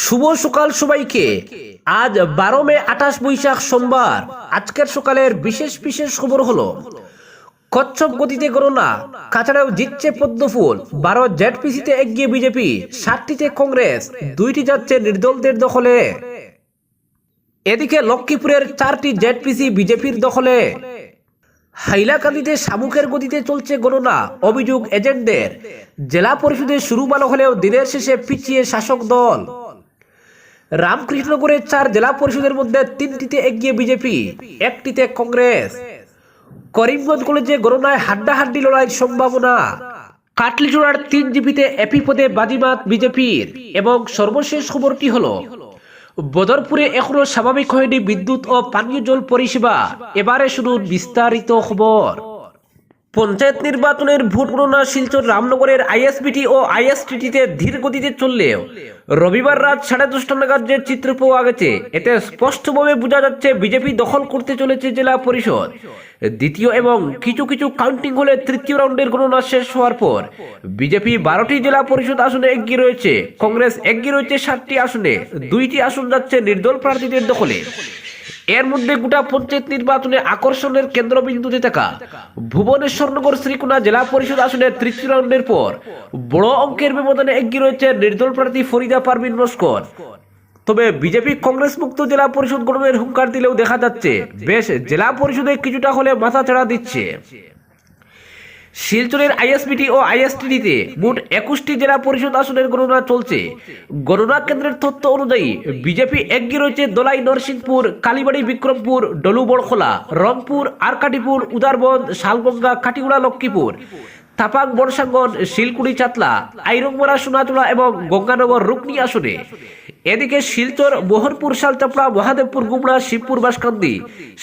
শুভ সকাল সবাইকে। আজ বারো মে আঠাশ বৈশাখ সোমবার। আজকের সকালের বিশেষ বিশেষ খবর হলো, কচ্ছপ গতিতে গণনা, কাছাড়াও জিতছে পদ্মফুল। বারো জেডপিসিতে এগিয়ে বিজেপি, সাতটিতে কংগ্রেস, দুইটি যাচ্ছে নির্দলদের দখলে। এদিকে লক্ষ্মীপুরের চারটি জেডপিসি বিজেপির দখলে। হাইলাকান্দিতে শামুকের গতিতে চলছে গণনা, অভিযোগ এজেন্টদের। জেলা পরিষদে শুরু ভালো হলেও দিনের শেষে পিছিয়ে শাসক দল। রামকৃষ্ণপুরের চার জেলা পরিষদের মধ্যে তিনটিতে এগিয়ে বিজেপি, একটিতে কংগ্রেস। করিমগঞ্জ কলেজে গণনায় হাড্ডাহাড্ডি লড়াইয়ের সম্ভাবনা। কাটলিচুড়ার তিন জিপিতে এপি পদে বাজিমাত বিজেপির এবং সর্বশেষ খবরটি হল, বদরপুরে এখনও স্বাভাবিক হয়নি বিদ্যুৎ ও পানীয় জল পরিষেবা। এবারে শুনুন বিস্তারিত খবর। পঞ্চায়েত নির্বাচনের ভোট গণনা শিলচর রামনগরের আইএসবিটি ও আইএসটিটিতে ধীর গতিতে চললেও রবিবার রাত সাড়ে দশটা নাগাদ যে চিত্র পাওয়া গেছে, এতে স্পষ্টভাবে বোঝা যাচ্ছে বিজেপি দখল করতে চলেছে জেলা পরিষদ। দ্বিতীয় এবং কিছু কিছু কাউন্টিং হলে তৃতীয় রাউন্ডের গণনা শেষ হওয়ার পর বিজেপি বারোটি জেলা পরিষদ আসনে এগিয়ে রয়েছে, কংগ্রেস এগিয়ে রয়েছে সাতটি আসনে, দুইটি আসন যাচ্ছে নির্দল প্রার্থীদের দখলে। এর মধ্যে গোটা পঞ্চায়েত নির্বাচনে আকর্ষণের কেন্দ্রবিন্দুতে থাকা ভুবনেশ্বরনগর শ্রীকোনা জেলা পরিষদ আসনের তৃতীয় রাউন্ডের পর বড় অঙ্কের ব্যবধানে এগিয়ে রয়েছে নির্দল প্রার্থী ফরিদা পারভিন মস্কর তবে বিজেপি কংগ্রেস মুক্ত জেলা পরিষদ গঠনের হুঙ্কার দিলেও দেখা যাচ্ছে, বেশ জেলা পরিষদে কিছুটা হলে মাথা ছাড়া দিচ্ছে। শিলচরের আইএসবিটি ও আইএসটিডিতে মোট একুশটি জেলা পরিষদ আসনের গণনা চলছে। গণনা কেন্দ্রের তথ্য অনুযায়ী, বিজেপি এগিয়ে রয়েছে দোলাই নরসিংপুর কালীবাড়ি, বিক্রমপুর ডলু বড়খোলা রংপুর, আরকাটিপুর উদারবন্দ শালগঙ্গা, কাটিগুড়া, লক্ষ্মীপুর। তাপাং বর্ষাঙ্গন শিলকুড়ি চাতলা আইরংমরা সোনাতলা এবং গঙ্গানগর, রুকনি আসনে। এদিকে শিলচর, মোহনপুর, শালচাপড়া, মহাদেবপুর গুমড়া শিবপুর, বাসকান্দি,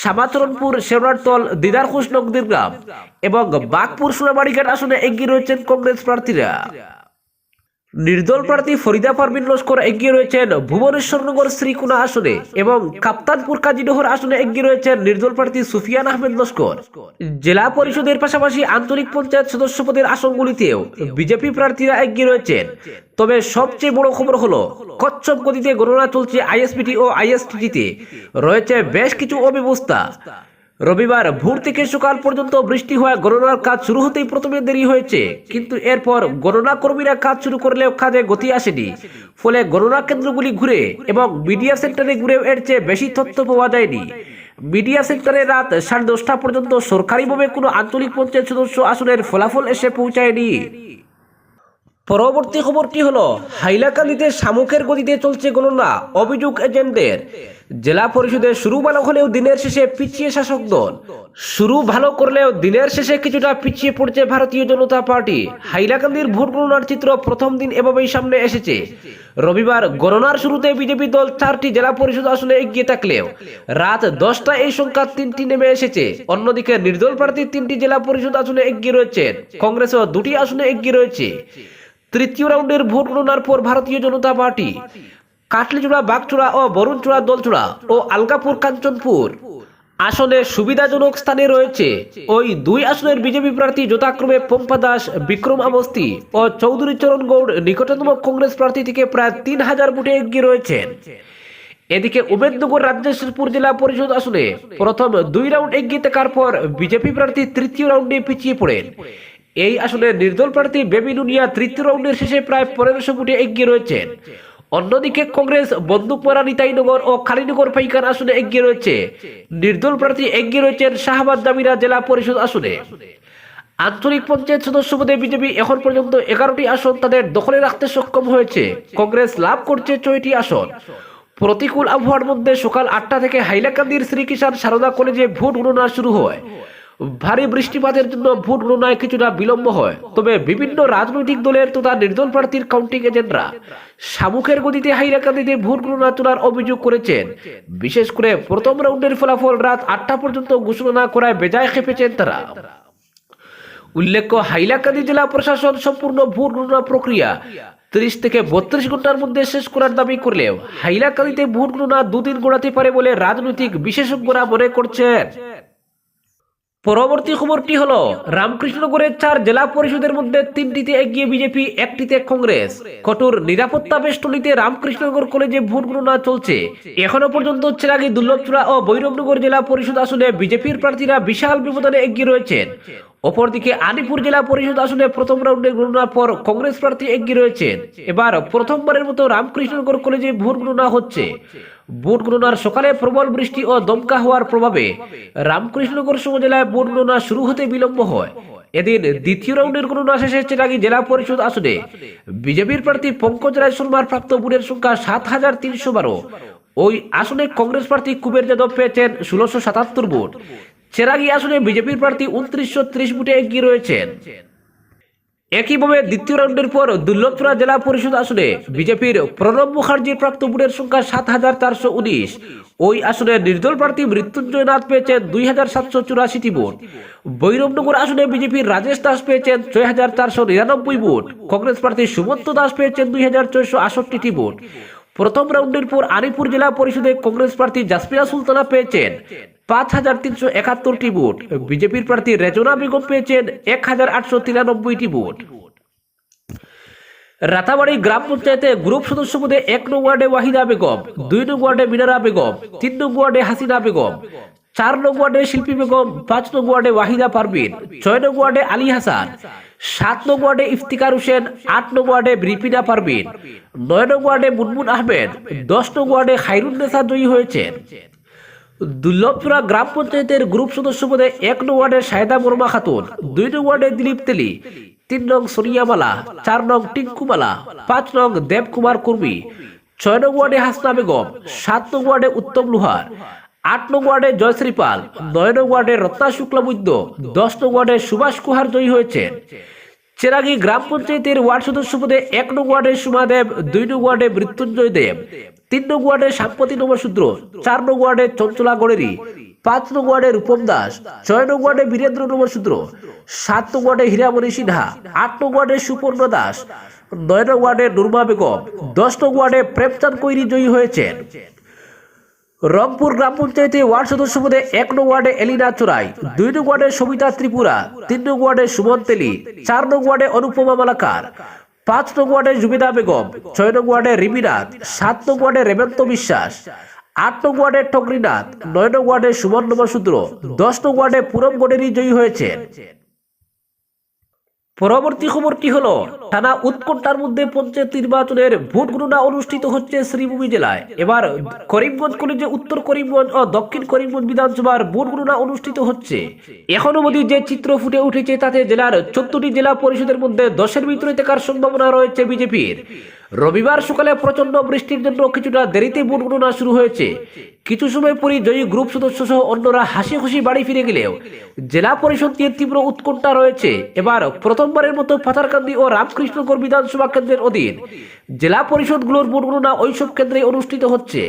সামাতরণপুর শেওনারতল দিদারখুশ নকদির গ্রাম এবং বাঘপুর সোনাবাড়িঘাট আসনে এগিয়ে রয়েছেন কংগ্রেস প্রার্থীরা। নির্দল প্রার্থী ফরিদা পারভিন লস্কর এগিয়ে রয়েছেন ভুবনেশ্বরনগর শ্রীকুনা আসনে এবং কাপ্তানপুর কাজীডোহর আসনে এগিয়ে রয়েছেন নির্দল প্রার্থী সুফিয়ান আহমেদ লস্কর। জেলা পরিষদের পাশাপাশি আঞ্চলিক পঞ্চায়েত সদস্য পদের আসনগুলিতেও বিজেপি প্রার্থীরা এগিয়ে রয়েছেন। তবে সবচেয়ে বড় খবর হলো, কচ্ছপ গতিতে গণনা চলছে আইএসপিটি ও আইএসটিটিতে রয়েছে বেশ কিছু অব্যবস্থা। রবিবার ভোর থেকে সকাল পর্যন্ত বৃষ্টি হওয়া গণনার কাজ শুরু হতেই প্রথমে দেরি হয়েছে। কিন্তু এরপর গণনা কর্মীরা কাজ শুরু করলেও কাজে গতি আসেনি। ফলে গণনা কেন্দ্রগুলি ঘুরে এবং মিডিয়া সেন্টারে ঘুরে এর চেয়ে বেশি তথ্য পাওয়া যায়নি। মিডিয়া সেন্টারে রাত সাড়ে দশটা পর্যন্ত সরকারিভাবে কোনো আঞ্চলিক পঞ্চায়েত সদস্য আসনের ফলাফল এসে পৌঁছায়নি। পরবর্তী খবরটি হলো, হাইলাকান্দিতে শামুকের গতিতে চলছে গণনা, অভিযোগ এজেন্টদের। জেলা পরিষদে শুরু ভালো হলেও দিনের শেষে পিছিয়ে শাসক দল। শুরু ভালো করলেও দিনের শেষে কিছুটা পিছিয়ে পড়ছে ভারতীয় জনতা পার্টি। হাইলাকান্দির ভোট গণনার চিত্র প্রথম দিন এভাবেই সামনে এসেছে। রবিবার গণনার শুরুতে বিজেপি দল চারটি জেলা পরিষদ আসনে এগিয়ে থাকলেও, রাত দশটা এই সংখ্যা তিনটি নেমে এসেছে। অন্যদিকে নির্দল প্রার্থী তিনটি জেলা পরিষদ আসনে এগিয়ে রয়েছেন। কংগ্রেসও দুটি আসনে এগিয়ে রয়েছে। তৃতীয় রাউন্ডের ভোট গণনার পর ভারতীয় জনতা পার্টি, কাটলিচূড়া, বাগচূড়া ও বরুণচূড়া, দলচূড়া ও আলগাপুর কাঞ্চনপুর। আসনে সুবিধাজনক স্থানে রয়েছে ওই দুই আসনের বিজেপি প্রার্থী যথাক্রমে পম্পা দাস, বিক্রম আমস্তি ও চৌধুরী চরণ গৌড়, নিকটতম কংগ্রেস প্রার্থী থেকে প্রায় তিন হাজার ভোটে এগিয়ে রয়েছেন। এদিকে উমেদনগর রাজ্যেশ্বরপুর জেলা পরিষদ আসনে প্রথম দুই রাউন্ড এগিয়ে থাকার পর বিজেপি প্রার্থী তৃতীয় রাউন্ডে পিছিয়ে পড়েন। এই আসলে নির্দল প্রার্থী বেবি নুনিয়া তৃতীয় রাউন্ডের শেষে প্রায় পনেরোশো ভোটে এগিয়ে রয়েছেন। অন্যদিকে কংগ্রেস বন্দুকমারা নিতাইনগর ও খালিনগর পাইকান আসনে এগিয়ে রয়েছে। নির্দল প্রার্থী এগিয়ে রয়েছেন শাহবাদ দামিরা জেলা পরিষদ আসনে। আঞ্চলিক পঞ্চায়েত সদস্য পদে বিজেপি এখন পর্যন্ত এগারোটি আসন তাদের দখলে রাখতে সক্ষম হয়েছে। কংগ্রেস লাভ করছে ছয়টি আসন। প্রতিকূল আবহাওয়ার মধ্যে সকাল আটটা থেকে হাইলাকান্দির শ্রীকিষান সারদা কলেজে ভোট গণনা শুরু হয়। ভারী বৃষ্টিপাতের জন্য ভোট গণনায় কিছুটা বিলম্ব হয়। তবে বিভিন্ন রাজনৈতিক দলের তথা নির্দল প্রার্থীর কাউন্টিং এজেন্টরা শামুকের গতিতে হাইলাকান্দিতে ভোট গণনা তোলার অভিযোগ করেছেন। বিশেষ করে প্রথম রাউন্ডের ফলাফল রাত আটটা পর্যন্ত ঘোষণা না করায় বেজায় খেপেছেন তারা। উল্লেখ্য, হাইলাকান্দি জেলা প্রশাসন সম্পূর্ণ ভোট গণনা প্রক্রিয়া ত্রিশ থেকে বত্রিশ ঘণ্টার মধ্যে শেষ করার দাবি করলেও হাইলাকান্দিতে ভোট গণনা দুদিন গড়াতে পারে বলে রাজনৈতিক বিশেষজ্ঞরা মনে করছেন। পরবর্তী খবরটি হলো, রামকৃষ্ণনগরের চার জেলা পরিষদের মধ্যে তিনটিতে এগিয়ে বিজেপি, একটিতে কংগ্রেস। কঠোর নিরাপত্তা বেষ্টনীতে রামকৃষ্ণনগর কলেজে ভোট গণনা চলছে। এখনও পর্যন্ত চেরাগি দুর্লভচূড়া ও বৈরবনগর জেলা পরিষদ আসনে বিজেপির প্রার্থীরা বিশাল ব্যবধানে এগিয়ে রয়েছেন। অপরদিকে আলিপুর জেলা পরিষদ আসনে প্রথম রাউন্ডে গণনার পর কংগ্রেস প্রার্থী এগিয়ে রয়েছেন। এবার প্রথমবারের মতো রামকৃষ্ণনগর কলেজে ভোট গণনা হচ্ছে। ভোট গণনার সকালে প্রবল বৃষ্টি ও দমকা হওয়ার প্রভাবে রামকৃষ্ণনগর উপজেলায় ভোট গণনা শুরু হতে বিলম্ব হয়। এদিন দ্বিতীয় রাউন্ডের গণনা শেষে চেরাগি জেলা পরিষদ আসনে বিজেপির প্রার্থী পঙ্কজ রায় শর্মার প্রাপ্ত ভোটের সংখ্যা সাত হাজার তিনশো বারো। ওই আসনে কংগ্রেস প্রার্থী কুবের যাদব পেয়েছেন ষোলোশো সাতাত্তর ভোট চেরাগি আসনে বিজেপির প্রার্থী উনত্রিশশো ত্রিশ ভোটে এগিয়ে রয়েছেন। একইভাবে দ্বিতীয় রাউন্ডের পর দুর্লভপুরা জেলা পরিষদ আসনে বিজেপির প্রণব মুখার্জির প্রাপ্ত ভোটের সংখ্যা সাত হাজার চারশো উনিশ। ওই আসনে নির্দল প্রার্থী মৃত্যুঞ্জয় নাথ পেয়েছেন দুই হাজার সাতশো চুরাশিটি ভোট। বৈরবনগর আসনে বিজেপির রাজেশ দাস পেয়েছেন ছয় হাজার চারশো নিরানব্বই ভোট। কংগ্রেস প্রার্থী সুমন্ত দাস পেয়েছেন দুই হাজার ছয়শো আষট্টিটি ভোট। প্রথম রাউন্ডের পর আলিপুর জেলা পরিষদে কংগ্রেস প্রার্থী জাসমিয়া সুলতানা পেয়েছেন পাঁচ হাজার তিনশো একাত্তরটি ভোট। বিজেপির প্রার্থী রেজনা বেগম পেয়েছেন এক হাজার আটশো তিরানব্বইটি ভোট। রাতাবাড়ি গ্রাম পঞ্চায়েতে গ্রুপ সদস্য পদে এক নং ওয়ার্ডে ওয়াহিদা বেগম, দুই নং ওয়ার্ডে মিনারা বেগম, তিন নং ওয়ার্ডে হাসিনা বেগম, চার নং ওয়ার্ডে শিল্পী বেগম, পাঁচ নং ওয়ার্ডে ওয়াহিদা পারবিন ছয় নং ওয়ার্ডে আলী হাসান সাত নং ওয়ার্ডে ইফতিকার হোসেন আট নং ওয়ার্ডে রিপিনা পারবিন নয় নং ওয়ার্ডে মুনমুন আহমেদ দশ নং ওয়ার্ডে খাইরুন্নেসা জয়ী হয়েছেন দুর্লভপুরা গ্রাম পঞ্চায়েতের গ্রুপ সদস্য পদে এক নং ওয়ার্ডে সায়দা বর্মা খাতুন দুই নং ওয়ার্ডে দিলীপ তেলি তিন নং সোনিয়ামালা চার নং টিঙ্কুমালা পাঁচ নং দেবকুমার কুর্মি ছয় নং ওয়ার্ডে হাসনা বেগম সাত নং ওয়ার্ডে উত্তম লুহার আট নং ওয়ার্ডে জয়শ্রী পাল নয় নং ওয়ার্ডে রত্না শুক্লবৈদ্য দশ নং ওয়ার্ডে সুভাষ কুহার জয়ী হয়েছেন চেরাগি গ্রাম পঞ্চায়েতের ওয়ার্ড সদস্য পদে এক নং ওয়ার্ডে সুমা দেব দুই নং ওয়ার্ডে মৃত্যুঞ্জয় দেব, তিন নং ওয়ার্ডে সাম্পতি নবশূদ্র চার নং ওয়ার্ডে চঞ্চলা গড়েরি, পাঁচ নং ওয়ার্ডে রূপম দাস, ছয় নং ওয়ার্ডে বীরেন্দ্র নবশূদ্র সাত নং ওয়ার্ডে হীরামণি সিনহা, আট নং ওয়ার্ডে সুপর্ণ দাস, নয় নং ওয়ার্ডে নুরমা বেগম, দশ নং ওয়ার্ডে প্রেমচাঁদ কৈরি জয়ী হয়েছেন। রংপুর গ্রাম পঞ্চায়েতে ওয়ার্ড সদস্য পদে এক নং ওয়ার্ডে এলিনা চোরাই দুই নং ওয়ার্ডে সবিতা ত্রিপুরা তিন নং ওয়ার্ডে সুমন তেলি চার নং ওয়ার্ডে অনুপমা মালাকার পাঁচ নং ওয়ার্ডে জুবিদা বেগম ছয় নং ওয়ার্ডে রিমিনাথ সাত নং ওয়ার্ডে রেবন্ত বিশ্বাস আট নং ওয়ার্ডে টকরিনাথ নয় নং ওয়ার্ডে সুমন নবশূদ্র দশ নং ওয়ার্ডে পুরম গডেরি জয়ী হয়েছেন পরবর্তী খবরটি হল? টানা উৎকণ্ঠার মধ্যে পঞ্চায়েত নির্বাচনের ভোট গণনা অনুষ্ঠিত হচ্ছে শ্রীভূমি জেলায়। এবার করিমগঞ্জ কলেজে উত্তর করিমগঞ্জ ও দক্ষিণ করিমগঞ্জ বিধানসভার ভোট গণনা অনুষ্ঠিত হচ্ছে। এখনও অবধি যে চিত্র ফুটে উঠেছে তাতে জেলার চোদ্দটি জেলা পরিষদের মধ্যে দশের ভিতরে থাকার সম্ভাবনা রয়েছে বিজেপির। রবিবার সকালে প্রচণ্ড বৃষ্টির জন্য কিছুটা দেরিতে ভোট গণনা শুরু হয়েছে। কিছু সময় পরই জয়ী গ্রুপ সদস্য সহ অন্যরা হাসি খুশি বাড়ি ফিরে গেলেও জেলা পরিষদ নিয়ে তীব্র উৎকণ্ঠা রয়েছে। এবার প্রথমবারের মতো পাথারকান্দি ও রামকৃষ্ণগড় বিধানসভা কেন্দ্রের অধীন জেলা পরিষদগুলোর ভোট গণনা ওইসব কেন্দ্রে অনুষ্ঠিত হচ্ছে।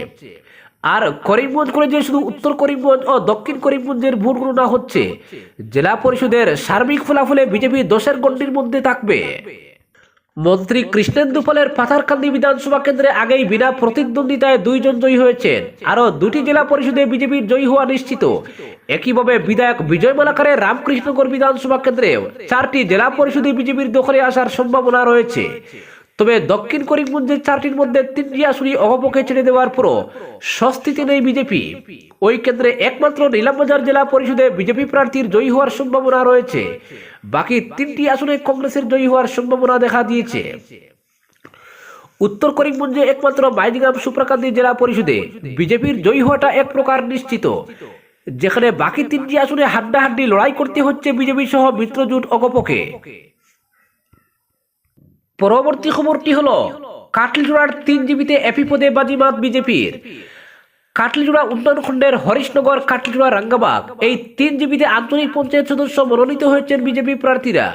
আর করিমগঞ্জ কলেজে শুধু উত্তর করিমগঞ্জ ও দক্ষিণ করিমগঞ্জের ভোট গণনা হচ্ছে। জেলা পরিষদের সার্বিক ফলাফলে বিজেপি দশের গণ্ডির মধ্যে থাকবে। মন্ত্রী কৃষ্ণেন্দু পালের পাথারকান্দি বিধানসভা কেন্দ্রে আগেই বিনা প্রতিদ্বন্দ্বিতায় দুইজন জয়ী হয়েছেন। আরও দুটি জেলা পরিষদে বিজেপির জয়ী হওয়া নিশ্চিত। একইভাবে বিধায়ক বিজয় মালাকারের রামকৃষ্ণগড় বিধানসভা কেন্দ্রেও চারটি জেলা পরিষদে বিজেপির দখলে আসার সম্ভাবনা রয়েছে। তবে দক্ষিণ করিমগঞ্জের চারটির মধ্যে তিনটি আসনই অগপক্ষে ছেড়ে দেওয়ার পরও স্বস্তিতে নেই বিজেপি। ওই কেন্দ্রে একমাত্র নীলামবাজার জেলা পরিষদে বিজেপি প্রার্থীর জয়ী হওয়ার সম্ভাবনা রয়েছে। বাকি তিনটি আসনে কংগ্রেসের জয়ী হওয়ার সম্ভাবনা দেখা দিয়েছে। উত্তর করিমগঞ্জে একমাত্র বাইজিগ্রাম সুপ্রাকান্দি জেলা পরিষদে বিজেপির জয়ী হওয়াটা এক প্রকার নিশ্চিত। যেখানে বাকি তিনটি আসনে হাড্ডাহাড্ডি লড়াই করতে হচ্ছে বিজেপি সহ মিত্রজোট অগপকে পরবর্তী খবরটি হলো কাটলিজোড়ার তিন এপি পদে বাজিমাত বিজেপির। কাটলিজোড়া উন্নয়ন খণ্ডের হরিশনগর কাটলিজোড়া রাঙ্গাবাগ। এই তিন জীবিতে আঞ্চলিক পঞ্চায়েত সদস্য মনোনীত হয়েছেন বিজেপি প্রার্থীরা।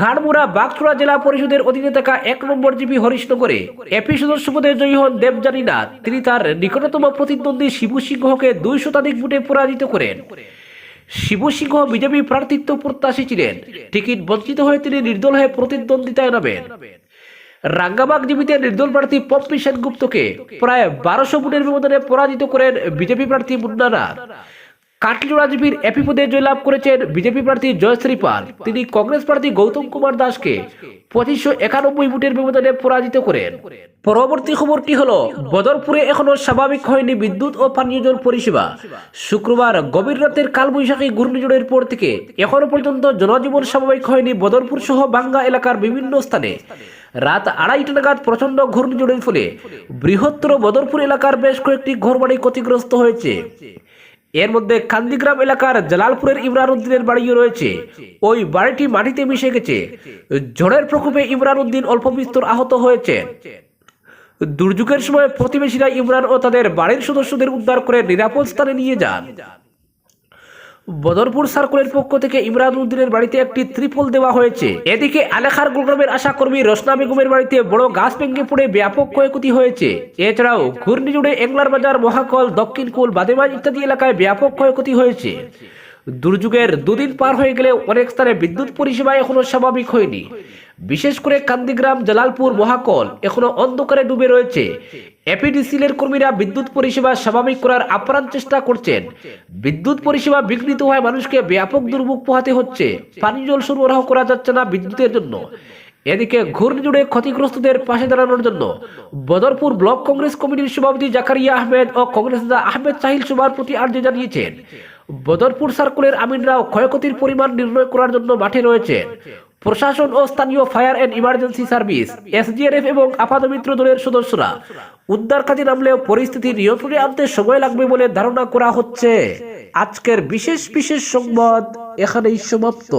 ঘাড়মুড়া বাগচুড়া জেলা পরিষদের অধীনে থাকা এক নম্বর জিপি হরিশনগরে। এপি সদস্য পদে জয়ী হন দেবজানী নাথ। তিনি তার নিকটতম প্রতিদ্বন্দ্বী শিবু সিংহকে দুই শতাধিক ভোটে পরাজিত করেন। শিবু সিংহ বিজেপি প্রার্থিত্ব প্রত্যাশী ছিলেন। টিকিট বঞ্চিত হয়ে তিনি নির্দল হয়ে প্রতিদ্বন্দ্বিতায় নামেন। রাঙ্গাবাগ জীবিতে নির্দল প্রার্থী পম্পি সেনগুপ্তকে প্রায় বারোশো ভোটের ব্যবধানে পরাজিত করেন বিজেপি প্রার্থী মুন্না নাথ কাটলিজোড়া জিপির এপি পদে জয়লাভ করেছেন বিজেপি প্রার্থী জয়শ্রী পাল। তিনি কংগ্রেস প্রার্থী গৌতম কুমার দাসকে পঁচিশশো একানব্বই ভোটের ব্যবধানে পরাজিত করেন। পরবর্তী খবরটি হল? বদরপুরে এখনও স্বাভাবিক হয়নি বিদ্যুৎ ও পানীয় জল পরিষেবা। শুক্রবার গভীর রাতের কালবৈশাখী ঘূর্ণিঝড়ের পর থেকে এখনও পর্যন্ত জনজীবন স্বাভাবিক হয়নি বদরপুর সহ বাঙ্গা এলাকার বিভিন্ন স্থানে। রাত আড়াইটা নাগাদ প্রচণ্ড ঘূর্ণিঝড়ের ফলে বৃহত্তর বদরপুর এলাকার বেশ কয়েকটি ঘরবাড়ি ক্ষতিগ্রস্ত হয়েছে। এর মধ্যে কান্দিগ্রাম এলাকার জালালপুরের ইমরান উদ্দিনের বাড়িও রয়েছে। ওই বাড়িটি মাটিতে মিশে গেছে। ঝড়ের প্রকোপে ইমরান উদ্দিন অল্প বিস্তর আহত হয়েছে দুর্যোগের সময় প্রতিবেশীরা ইমরান ও তাদের বাড়ির সদস্যদের উদ্ধার করে নিরাপদ স্থানে নিয়ে যান। বদরপুর সার্কুলের পক্ষ থেকে ইমরান উদ্দিনের বাড়িতে একটি ত্রিপল দেওয়া হয়েছে। এদিকে আলেখার গুলগ্রামের আশাকর্মী রসনা বেগমের বাড়িতে বড় গাছ ভেঙে পড়ে ব্যাপক ক্ষয়ক্ষতি হয়েছে। এছাড়াও ঘূর্ণিঝড়ে এংলার বাজার, মহাকল, দক্ষিণ কুল বাদেমাজ ইত্যাদি এলাকায় ব্যাপক ক্ষয়ক্ষতি হয়েছে। দুর্যোগের দুদিন পার হয়ে গেলে অনেক স্থানে বিদ্যুৎ পরিষেবা এখনও স্বাভাবিক হয়নি। বিশেষ করে কান্দিগ্রাম, জালালপুর মহাকল এখনও অন্ধকারে ডুবে রয়েছে। এপিডিসিএল কর্মীরা বিদ্যুৎ পরিষেবা স্বাভাবিক করার আপ্রাণ চেষ্টা করছেন। বিদ্যুৎ পরিষেবা বিঘ্নিত হয় মানুষকে ব্যাপক দুর্ভোগ পোহাতে হচ্ছে। পানীয় জল সরবরাহ করা যাচ্ছে না বিদ্যুতের জন্য। এদিকে ঘূর্ণিঝড়ে ক্ষতিগ্রস্তদের পাশে দাঁড়ানোর জন্য বদরপুর ব্লক কংগ্রেস কমিটির সভাপতি জাকারিয়া আহমেদ ও কংগ্রেস নেতা আহমেদ সাহিল সবার প্রতি আর্জি জানিয়েছেন। বদরপুর সার্কুলের আমিনরাও ক্ষয়ক্ষতির পরিমাণ নির্ণয় করার জন্য মাঠে রয়েছেন। প্রশাসন ও স্থানীয় fire and emergency service, SDRF এবং আপাতমিত্র দলের সদস্যরা উদ্ধার কাজে নামলেও পরিস্থিতি নিয়ন্ত্রণে আনতে সময় লাগবে বলে ধারণা করা হচ্ছে। আজকের বিশেষ বিশেষ সংবাদ এখানেই সমাপ্ত।